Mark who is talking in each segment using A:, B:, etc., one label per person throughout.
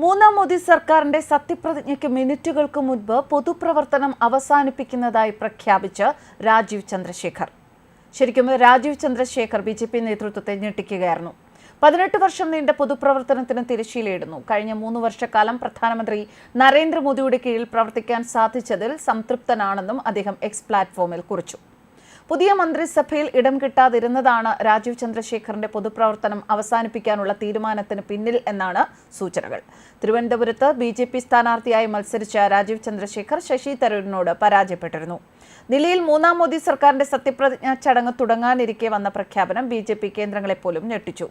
A: മൂന്നാം മോദി സർക്കാരിന്റെ സത്യപ്രതിജ്ഞയ്ക്ക് മിനിറ്റുകൾക്ക് മുൻപ് പൊതുപ്രവർത്തനം അവസാനിപ്പിക്കുന്നതായി പ്രഖ്യാപിച്ച് രാജീവ് ചന്ദ്രശേഖർ. ശരിക്കും Rajeev Chandrasekhar B J P നേതൃത്വത്തെ ഞെട്ടിക്കുകയായിരുന്നു. പതിനെട്ട് വർഷം നീണ്ട പൊതുപ്രവർത്തനത്തിന് തിരശ്ശീലയിടുന്നു. കഴിഞ്ഞ മൂന്ന് വർഷക്കാലം പ്രധാനമന്ത്രി നരേന്ദ്രമോദിയുടെ കീഴിൽ പ്രവർത്തിക്കാൻ സാധിച്ചതിൽ സംതൃപ്തനാണെന്നും അദ്ദേഹം എക്സ് പ്ലാറ്റ്ഫോമിൽ കുറിച്ചു. പുതിയ മന്ത്രിസഭയിൽ ഇടം കിട്ടാതിരുന്നതാണ് രാജീവ് ചന്ദ്രശേഖറിന്റെ പൊതുപ്രവർത്തനം അവസാനിപ്പിക്കാനുള്ള തീരുമാനത്തിന് പിന്നിൽ എന്നാണ് സൂചനകൾ. തിരുവനന്തപുരത്ത് ബി ജെ പി സ്ഥാനാർത്ഥിയായി മത്സരിച്ച രാജീവ് ചന്ദ്രശേഖർ ശശി തരൂരിനോട് പരാജയപ്പെട്ടിരുന്നു. ദില്ലിയിൽ മൂന്നാം മോദി സർക്കാരിന്റെ സത്യപ്രതിജ്ഞാ ചടങ്ങ് തുടങ്ങാനിരിക്കെ വന്ന പ്രഖ്യാപനം ബി ജെ പി കേന്ദ്രങ്ങളെപ്പോലും ഞെട്ടിച്ചു.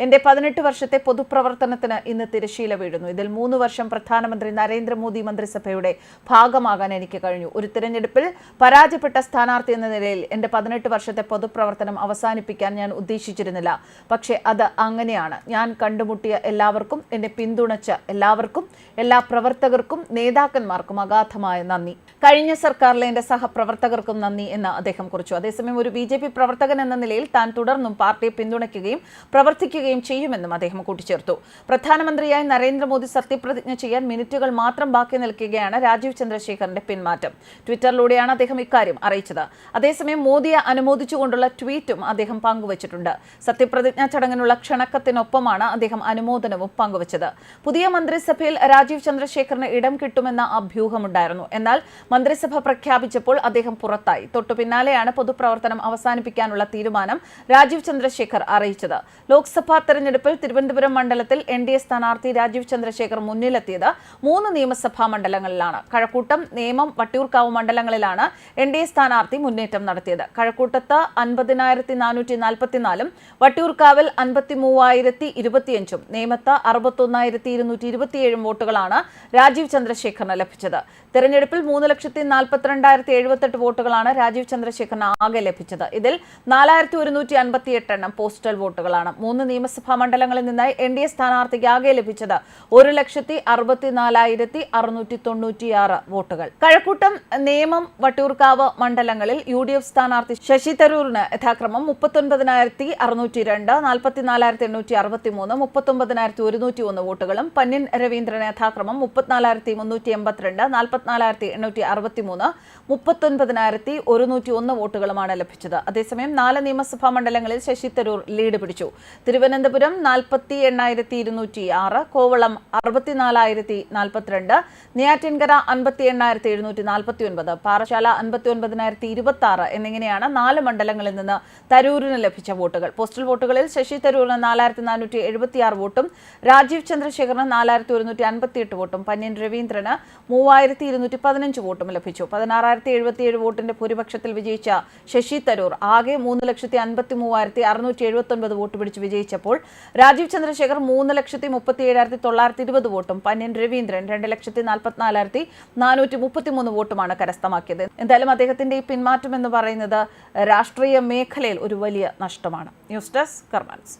A: എന്റെ പതിനെട്ട് വർഷത്തെ പൊതുപ്രവർത്തനത്തിന് ഇന്ന് തിരശീല വീഴുന്നു. ഇതിൽ മൂന്ന് വർഷം പ്രധാനമന്ത്രി നരേന്ദ്രമോദി മന്ത്രിസഭയുടെ ഭാഗമാകാൻ എനിക്ക് കഴിഞ്ഞു. ഒരു തിരഞ്ഞെടുപ്പിൽ പരാജയപ്പെട്ട സ്ഥാനാർത്ഥി എന്ന നിലയിൽ എന്റെ പതിനെട്ട് വർഷത്തെ പൊതുപ്രവർത്തനം അവസാനിപ്പിക്കാൻ ഞാൻ ഉദ്ദേശിച്ചിരുന്നില്ല. പക്ഷേ അത് അങ്ങനെയാണ്. ഞാൻ കണ്ടുമുട്ടിയ എല്ലാവർക്കും എന്നെ പിന്തുണച്ച എല്ലാവർക്കും എല്ലാ പ്രവർത്തകർക്കും നേതാക്കന്മാർക്കും അഗാധമായ നന്ദി. കഴിഞ്ഞ സർക്കാരിലെ എന്റെ സഹപ്രവർത്തകർക്കും നന്ദി എന്ന് അദ്ദേഹം കുറിച്ചു. അതേസമയം ഒരു ബി പ്രവർത്തകൻ എന്ന നിലയിൽ താൻ തുടർന്നും പാർട്ടിയെ പിന്തുണയ്ക്കുകയും പ്രവർത്തിക്കുകയും ചെയ്യുമെന്നും അദ്ദേഹം കൂട്ടിച്ചേർത്തു. പ്രധാനമന്ത്രിയായി നരേന്ദ്രമോദി സത്യപ്രതിജ്ഞ ചെയ്യാൻ മിനിറ്റുകൾ മാത്രം ബാക്കി നിൽക്കുകയാണ് രാജീവ് ചന്ദ്രശേഖറിന്റെ പിന്മാറ്റം. ട്വിറ്ററിലൂടെയാണ് അദ്ദേഹം ഇക്കാര്യം അറിയിച്ചത്. അതേസമയം മോദിയെ അനുമോദിച്ചുകൊണ്ടുള്ള ട്വീറ്റും അദ്ദേഹം പങ്കുവച്ചിട്ടുണ്ട്. സത്യപ്രതിജ്ഞാ ചടങ്ങിനുള്ള ക്ഷണക്കത്തിനൊപ്പമാണ് അദ്ദേഹം അനുമോദനവും പങ്കുവച്ചത്. പുതിയ മന്ത്രിസഭയിൽ രാജീവ് ചന്ദ്രശേഖറിന് ഇടം കിട്ടുമെന്ന അഭ്യൂഹമുണ്ടായിരുന്നു. എന്നാൽ മന്ത്രിസഭ പ്രഖ്യാപിച്ചപ്പോൾ അദ്ദേഹം പുറത്തായി. തൊട്ടു പിന്നാലെയാണ് പൊതുപ്രവർത്തനം അവസാനിപ്പിക്കാനുള്ള തീരുമാനം രാജീവ് ചന്ദ്രശേഖർ അറിയിച്ചത്. ലോക്സഭാ തെരഞ്ഞെടുപ്പിൽ തിരുവനന്തപുരം മണ്ഡലത്തിൽ എൻ ഡി എ സ്ഥാനാർത്ഥി രാജീവ് ചന്ദ്രശേഖർ മുന്നിലെത്തിയത് മൂന്ന് നിയമസഭാ മണ്ഡലങ്ങളിലാണ്. കഴക്കൂട്ടം നേമം വട്ടിയൂർക്കാവ് മണ്ഡലങ്ങളിലാണ് എൻ ഡി എ സ്ഥാനാർത്ഥി മുന്നേറ്റം നടത്തിയത്. കഴക്കൂട്ടത്ത് അൻപതിനായിരത്തി നാനൂറ്റി നാൽപ്പത്തിനാലും വട്ടിയൂർക്കാവിൽ അൻപത്തി മൂവായിരത്തി ഇരുപത്തിയഞ്ചും നേമത്ത് അറുപത്തൊന്നായിരത്തി ഇരുന്നൂറ്റി ഇരുപത്തിയേഴും വോട്ടുകളാണ് രാജീവ് ചന്ദ്രശേഖറിന് ലഭിച്ചത്. തെരഞ്ഞെടുപ്പിൽ മൂന്ന് ലക്ഷത്തി നാൽപ്പത്തിരണ്ടായിരത്തി എഴുപത്തെട്ട് വോട്ടുകളാണ് രാജീവ് ചന്ദ്രശേഖറിന് ആകെ ലഭിച്ചത്. ഇതിൽ നാലായിരത്തി ഒരുന്നൂറ്റി അൻപത്തി എട്ട് എണ്ണം പോസ്റ്റൽ വോട്ടുകളാണ്. മൂന്ന് നിയമസഭാ മണ്ഡലങ്ങളിൽ നിന്നായി എൻ ഡി എ സ്ഥാനാർത്ഥിക്ക് ആകെ ലഭിച്ചത് ഒരു ലക്ഷത്തി അറുപത്തിനാലായിരത്തി അറുന്നൂറ്റി തൊണ്ണൂറ്റിയാറ് വോട്ടുകൾ. കഴക്കൂട്ടം നേമം വട്ടിയൂർക്കാവ് മണ്ഡലങ്ങളിൽ യു ഡി എഫ് സ്ഥാനാർത്ഥി ശശി തരൂരിന് യഥാക്രമം മുപ്പത്തൊൻപതിനായിരത്തി അറുന്നൂറ്റി രണ്ട് നാൽപ്പത്തിനാലായിരത്തി എണ്ണൂറ്റി അറുപത്തി മൂന്ന് മുപ്പത്തൊമ്പതിനായിരത്തി ഒരുന്നൂറ്റി ഒന്ന് വോട്ടുകളും പന്യൻ രവീന്ദ്രന് യഥാക്രമം മുപ്പത്തിനാലായിരത്തി മുന്നൂറ്റി എൺപത്തിരണ്ട് നാൽപ്പത്തിനാലായിരത്തി എണ്ണൂറ്റി അറുപത്തി മൂന്ന് മുപ്പത്തൊൻപതിനായിരത്തി ഒരുന്നൂറ്റി ഒന്ന് വോട്ടുകളുമാണ് ലഭിച്ചത്. അതേസമയം നാല് നിയമസഭാ മണ്ഡലങ്ങളിൽ ശശി തരൂർ ലീഡ് പിടിച്ചു. തിരുവനന്തപുരം നാൽപ്പത്തി എണ്ണായിരത്തി ഇരുന്നൂറ്റി ആറ് കോവളം അറുപത്തിനാലായിരത്തി നാൽപ്പത്തിരണ്ട് നെയ്യാറ്റിൻകര അൻപത്തി എണ്ണായിരത്തി എഴുന്നൂറ്റി നാൽപ്പത്തി ഒൻപത് പാറശാല അൻപത്തി ഒൻപതിനായിരത്തി ഇരുപത്തി ആറ് എന്നിങ്ങനെയാണ് നാല് മണ്ഡലങ്ങളിൽ നിന്ന് തരൂരിന് ലഭിച്ച വോട്ടുകൾ. പോസ്റ്റൽ വോട്ടുകളിൽ ശശി തരൂരിന് നാലായിരത്തി നാനൂറ്റി എഴുപത്തിയാറ് വോട്ടും രാജീവ് ചന്ദ്രശേഖറിന് നാലായിരത്തി ഒരുന്നൂറ്റി അൻപത്തിയെട്ട് വോട്ടും പന്യൻ രവീന്ദ്രന് മൂവായിരത്തി ഇരുന്നൂറ്റി പതിനഞ്ച് വോട്ടും ലഭിച്ചു. പതിനാറായിരത്തി എഴുപത്തിയേഴ് വോട്ടിന്റെ ഭൂരിപക്ഷത്തിൽ വിജയിച്ച ശശി തരൂർ ആകെ മൂന്ന് ലക്ഷത്തി അൻപത്തി മൂവായിരത്തി അറുന്നൂറ്റി എഴുപത്തി ഒൻപത് വോട്ട് പിടിച്ച് വിജയിച്ചപ്പോൾ രാജീവ് ചന്ദ്രശേഖർ മൂന്ന് ലക്ഷത്തി മുപ്പത്തി ഏഴായിരത്തി തൊള്ളായിരത്തി ഇരുപത് വോട്ടും പന്യൻ രവീന്ദ്രൻ രണ്ട് ലക്ഷത്തി നാൽപ്പത്തിനാലായിരത്തി നാനൂറ്റി മുപ്പത്തിമൂന്ന് വോട്ടുമാണ് കരസ്ഥമാക്കിയത്. എന്തായാലും അദ്ദേഹത്തിന്റെ ഈ പിന്മാറ്റം എന്ന് പറയുന്നത് രാഷ്ട്രീയ മേഖലയിൽ ഒരു വലിയ നഷ്ടമാണ്. News desk കർമാൻസ്.